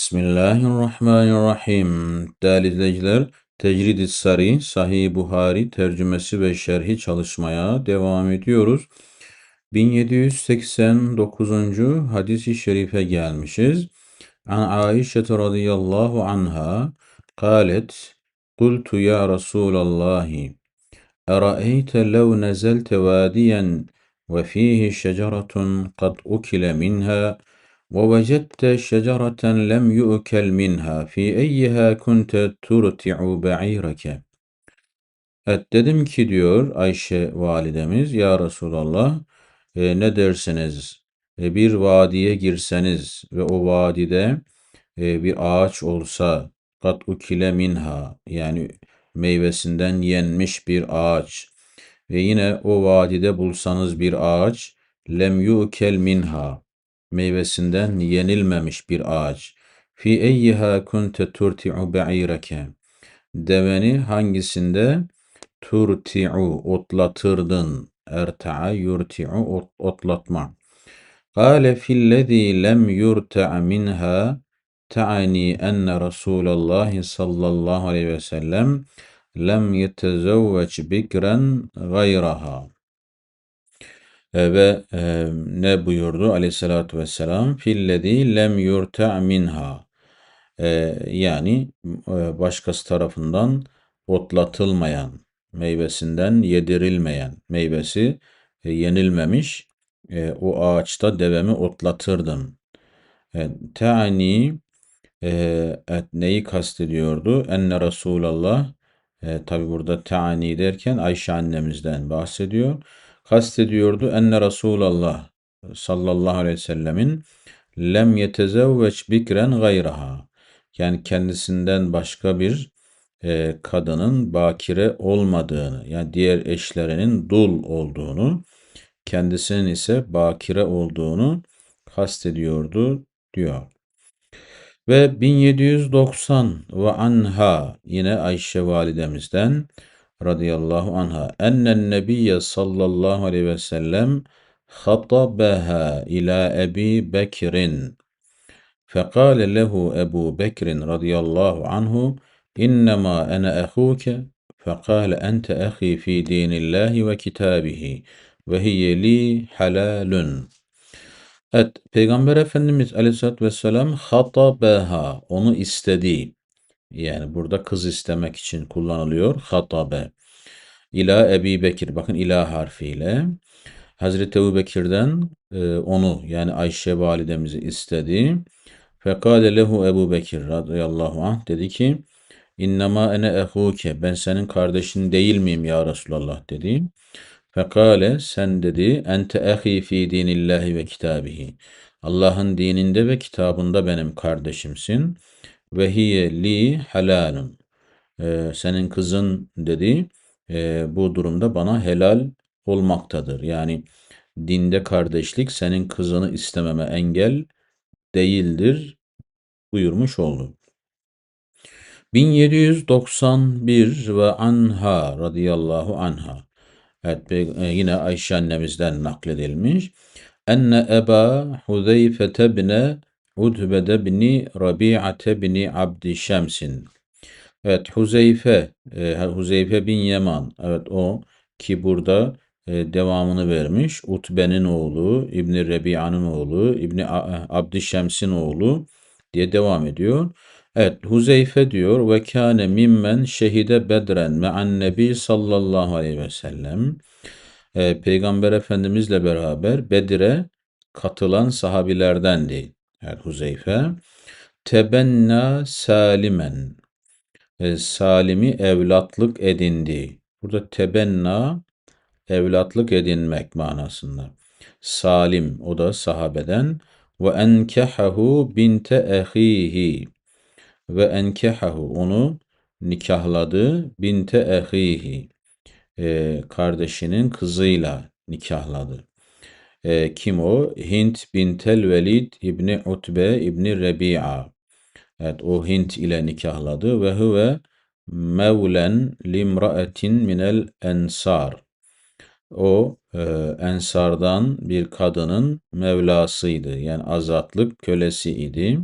Bismillahirrahmanirrahim. Değerli izleyiciler, Tecrid-i Sari, Sahih Buhari tercümesi ve şerhi çalışmaya devam ediyoruz. 1789. hadis-i şerife gelmişiz. An Aişe radıyallahu anha kalet Kultu ya Resulallahi Eraeyte lev nezelte vadiyen ve fihi şeceratun kad ukile minha ووجدت شجرة لم يؤكل منها في أيها كنت ترتع بعيرك Evet dedim ki diyor Ayşe validemiz ya Resulallah e, ne dersiniz e, bir vadiye girseniz ve o vadide e, bir ağaç olsa kat ukile minha yani meyvesinden yenmiş bir ağaç ve yine o vadide bulsanız bir ağaç lem yukel minha meyvesinden yenilmemiş bir ağaç. Fi eyyiha kunte turti'u ba'ireke. Deveni hangisinde turti'u otlatırdın. Erta'a yurti'u otlatma. Kale fillezî lem yurta' minha ta'ani enne Resulallah sallallahu aleyhi ve sellem lem yetezevveç bikren gayraha. E, ve e, ne buyurdu aleyhissalatü vesselam? Fillezî lem yurta' minha. E, yani e, başkası tarafından otlatılmayan, meyvesinden yedirilmeyen, meyvesi e, yenilmemiş e, o ağaçta devemi otlatırdım. E, Te'ani e, et, neyi kastediyordu? Enne Resulallah e, tabi burada te'ani derken Ayşe annemizden bahsediyor kastediyordu enne Resulallah sallallahu aleyhi ve sellemin lem yetezevveç bikren gayraha yani kendisinden başka bir e, kadının bakire olmadığını yani diğer eşlerinin dul olduğunu kendisinin ise bakire olduğunu kastediyordu diyor. Ve 1790 ve anha yine Ayşe validemizden radıyallahu anha. Ennen nebiyye sallallahu aleyhi ve sellem khatabaha ila Ebi Bekir'in. Fekale lehu Ebu Bekir'in radıyallahu anhu innema ene ehuke? Fekale ente ehi fi dinillahi ve kitabihi ve hiye li halalun. Evet, Peygamber Efendimiz Aleyhisselatü Vesselam hatabeha, onu istedi. Yani burada kız istemek için kullanılıyor. Hatabe. İla Ebi Bekir. Bakın ila harfiyle. Hazreti Ebu Bekir'den e, onu yani Ayşe validemizi istedi. Fekale lehu Ebu Bekir radıyallahu anh dedi ki İnnema ene ehuke ben senin kardeşin değil miyim ya Resulallah dedi. Fekale sen dedi ente ehi fi dinillahi ve kitabihi. Allah'ın dininde ve kitabında benim kardeşimsin. Ve hiye li halalun. Ee, senin kızın dedi e, bu durumda bana helal olmaktadır. Yani dinde kardeşlik senin kızını istememe engel değildir buyurmuş oldu. 1791 ve anha radıyallahu anha. Evet e, yine Ayşe annemizden nakledilmiş. Enne Eba Huzeyfe tebne Udbe bni Rabi'ate bni Abdi Şemsin. Evet Huzeyfe, e, Huzeyfe bin Yaman. Evet o ki burada e, devamını vermiş. Utbe'nin oğlu, İbni Rebi'anın oğlu, İbni Abdi Şems'in oğlu diye devam ediyor. Evet Huzeyfe diyor ve kâne mimmen şehide bedren me'an nebi sallallahu aleyhi ve sellem. E, Peygamber Efendimizle beraber Bedir'e katılan sahabilerdendi. Evet Huzeyfe. Tebenna salimen. E, salimi evlatlık edindi. Burada tebenna evlatlık edinmek manasında. Salim o da sahabeden ve enkehahu binte ehihi ve enkehahu onu nikahladı binte ehihi e, kardeşinin kızıyla nikahladı. E, kim o? Hint bintel Velid İbni Utbe İbni Rebi'a. Evet o Hint ile nikahladı ve huve mevlen limraetin minel ensar. O e, ensardan bir kadının mevlasıydı. Yani azatlık kölesi idi.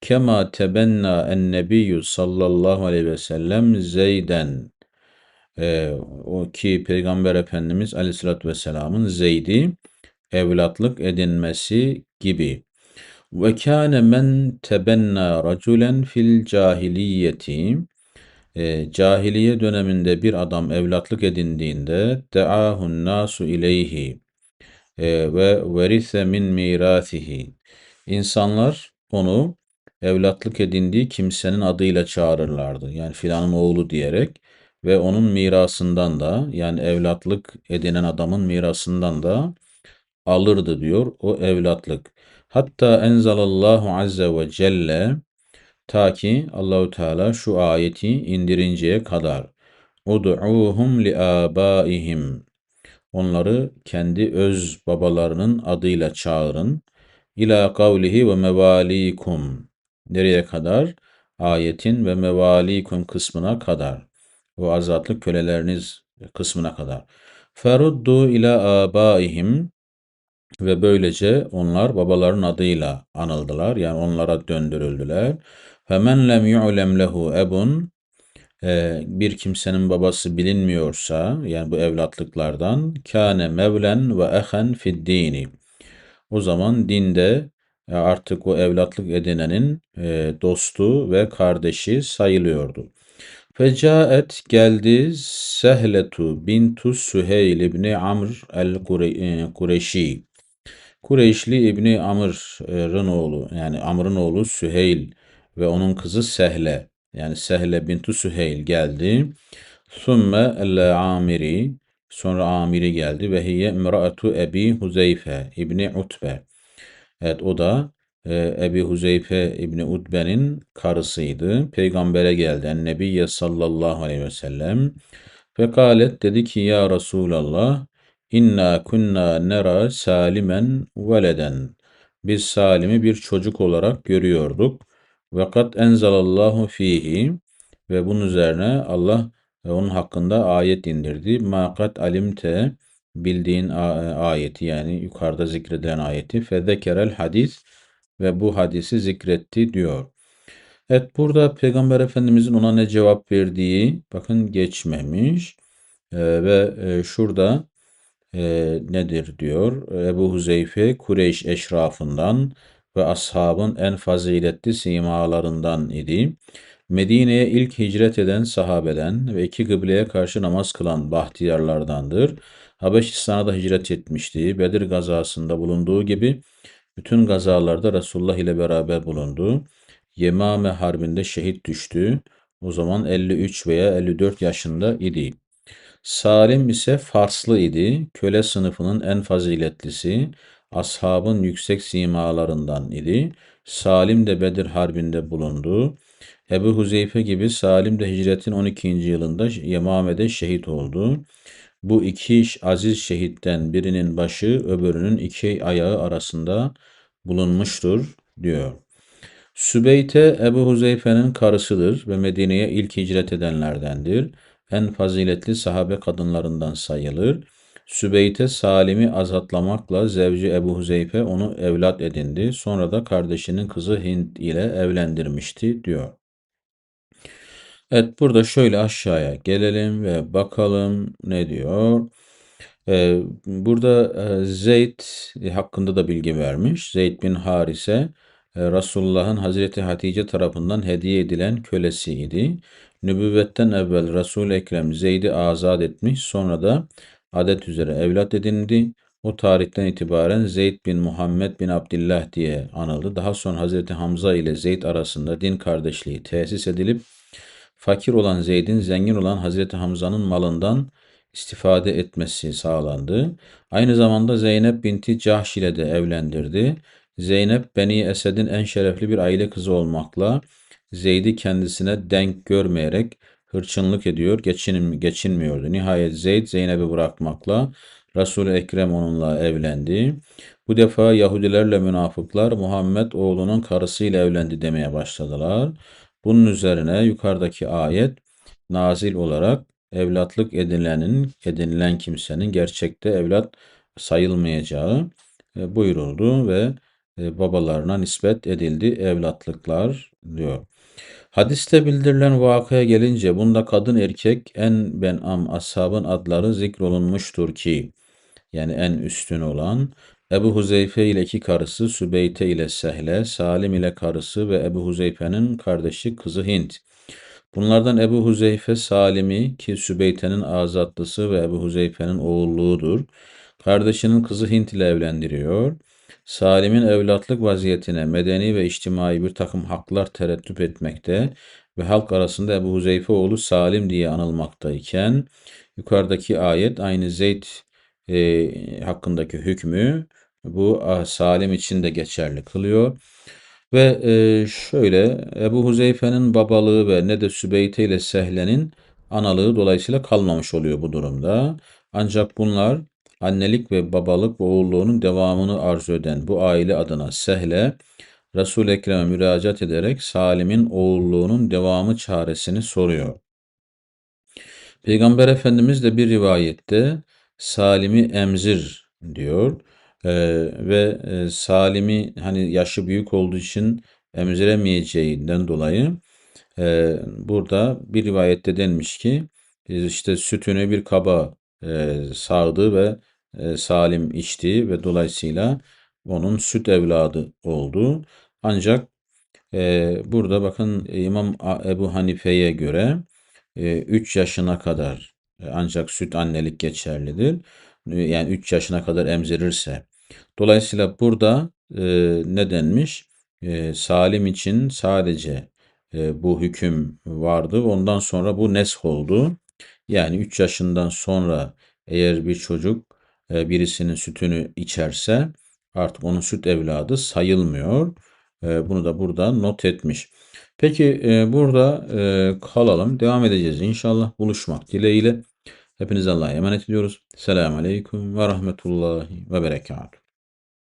kema tebenna en nebiyyü sallallahu aleyhi ve sellem Zeyden e, o ki Peygamber Efendimiz Aleyhisselatü Vesselam'ın Zeyd'i evlatlık edinmesi gibi. Ve kâne men tebenna raculen fil cahiliyeti e, cahiliye döneminde bir adam evlatlık edindiğinde de'ahun nasu ileyhi e, ve verise min mirasihi İnsanlar onu evlatlık edindiği kimsenin adıyla çağırırlardı. Yani filanın oğlu diyerek ve onun mirasından da yani evlatlık edinen adamın mirasından da alırdı diyor o evlatlık. Hatta enzalallahu azze ve celle ta ki Allahu Teala şu ayeti indirinceye kadar. Ud'uhum li abaihim. Onları kendi öz babalarının adıyla çağırın. İlâ kavlihi ve mevalikum. Nereye kadar? Ayetin ve mevalikum kısmına kadar. O azatlık köleleriniz kısmına kadar. Feruddu ila abaihim ve böylece onlar babaların adıyla anıldılar. Yani onlara döndürüldüler. Lem yu'lem lehu ebun e, bir kimsenin babası bilinmiyorsa yani bu evlatlıklardan kâne mevlen ve echen fid dini. O zaman dinde e, artık o evlatlık edinenin e, dostu ve kardeşi sayılıyordu. Fecaet geldi Sehletu bintu Süheyl ibni Amr el-Kureşi. Kureyşli İbni Amr'ın oğlu yani Amr'ın oğlu Süheyl ve onun kızı Sehle yani Sehle bintu Süheyl geldi. Sümme el Amiri sonra Amiri geldi ve hiye imraatu Ebi Huzeyfe İbni Utbe. Evet o da e, Ebi Huzeyfe İbni Utbe'nin karısıydı. Peygambere geldi. En Nebiyye sallallahu aleyhi ve sellem. Fekalet dedi ki ya Resulallah İnna kunna nera salimen veleden. Biz Salim'i bir çocuk olarak görüyorduk. Ve kat enzelallahu fihi ve bunun üzerine Allah onun hakkında ayet indirdi. Ma kat alimte bildiğin ayeti yani yukarıda zikredilen ayeti fezekerel hadis ve bu hadisi zikretti diyor. Evet burada Peygamber Efendimizin ona ne cevap verdiği bakın geçmemiş ee, ve e, şurada e, nedir diyor. Ebu Huzeyfe Kureyş eşrafından ve ashabın en faziletli simalarından idi. Medine'ye ilk hicret eden sahabeden ve iki kıbleye karşı namaz kılan bahtiyarlardandır. Habeşistan'a da hicret etmişti. Bedir gazasında bulunduğu gibi bütün gazalarda Resulullah ile beraber bulundu. Yemame Harbi'nde şehit düştü. O zaman 53 veya 54 yaşında idi. Salim ise Farslı idi. Köle sınıfının en faziletlisi, ashabın yüksek simalarından idi. Salim de Bedir Harbi'nde bulundu. Ebu Huzeyfe gibi Salim de hicretin 12. yılında Yemame'de şehit oldu. Bu iki aziz şehitten birinin başı öbürünün iki ayağı arasında bulunmuştur diyor. Sübeyte Ebu Huzeyfe'nin karısıdır ve Medine'ye ilk hicret edenlerdendir. En faziletli sahabe kadınlarından sayılır. Sübeyte Salim'i azatlamakla zevci Ebu Huzeyfe onu evlat edindi. Sonra da kardeşinin kızı Hint ile evlendirmişti diyor. Evet burada şöyle aşağıya gelelim ve bakalım ne diyor. Ee, burada e, Zeyd hakkında da bilgi vermiş. Zeyd bin Harise e, Resulullah'ın Hazreti Hatice tarafından hediye edilen kölesiydi. Nübüvvetten evvel Resul-i Ekrem Zeyd'i azat etmiş. Sonra da adet üzere evlat edindi. O tarihten itibaren Zeyd bin Muhammed bin Abdullah diye anıldı. Daha sonra Hazreti Hamza ile Zeyd arasında din kardeşliği tesis edilip fakir olan Zeyd'in zengin olan Hazreti Hamza'nın malından istifade etmesi sağlandı. Aynı zamanda Zeynep binti Cahş ile de evlendirdi. Zeynep Beni Esed'in en şerefli bir aile kızı olmakla Zeyd'i kendisine denk görmeyerek hırçınlık ediyor, geçin, geçinmiyordu. Nihayet Zeyd Zeynep'i bırakmakla Resul-i Ekrem onunla evlendi. Bu defa Yahudilerle münafıklar Muhammed oğlunun karısıyla evlendi demeye başladılar. Bunun üzerine yukarıdaki ayet nazil olarak evlatlık edinilenin, edinilen kimsenin gerçekte evlat sayılmayacağı e, buyuruldu ve babalarına nispet edildi evlatlıklar diyor. Hadiste bildirilen vakaya gelince bunda kadın erkek en benam ashabın adları zikrolunmuştur ki yani en üstün olan Ebu Huzeyfe ile iki karısı Sübeyte ile Sehle, Salim ile karısı ve Ebu Huzeyfe'nin kardeşi kızı Hint. Bunlardan Ebu Huzeyfe Salim'i ki Sübeyte'nin azatlısı ve Ebu Huzeyfe'nin oğulluğudur. Kardeşinin kızı Hint ile evlendiriyor. Salim'in evlatlık vaziyetine medeni ve içtimai bir takım haklar tereddüt etmekte ve halk arasında Ebu Huzeyfe oğlu Salim diye anılmaktayken yukarıdaki ayet aynı Zeyd e, hakkındaki hükmü bu ah, Salim için de geçerli kılıyor. Ve e, şöyle Ebu Huzeyfe'nin babalığı ve ne de Sübeyte ile Sehle'nin analığı dolayısıyla kalmamış oluyor bu durumda. Ancak bunlar annelik ve babalık ve oğulluğunun devamını arzu eden bu aile adına Sehle, Resul-i Ekrem'e müracaat ederek Salim'in oğulluğunun devamı çaresini soruyor. Peygamber Efendimiz de bir rivayette Salim'i emzir diyor. Ee, ve Salim'i hani yaşı büyük olduğu için emziremeyeceğinden dolayı e, burada bir rivayette denmiş ki işte sütünü bir kaba e, sağdı ve e, Salim içti ve dolayısıyla onun süt evladı oldu. Ancak e, burada bakın İmam Ebu Hanife'ye göre 3 yaşına kadar ancak süt annelik geçerlidir. Yani 3 yaşına kadar emzirirse. Dolayısıyla burada e, ne denmiş? E, Salim için sadece e, bu hüküm vardı. Ondan sonra bu nesh oldu. Yani 3 yaşından sonra eğer bir çocuk e, birisinin sütünü içerse artık onun süt evladı sayılmıyor. E, bunu da burada not etmiş. Peki e, burada e, kalalım. Devam edeceğiz inşallah buluşmak dileğiyle. Hepinize Allah'a emanet ediyoruz. Selamun Aleyküm ve Rahmetullahi ve Berekatuhu.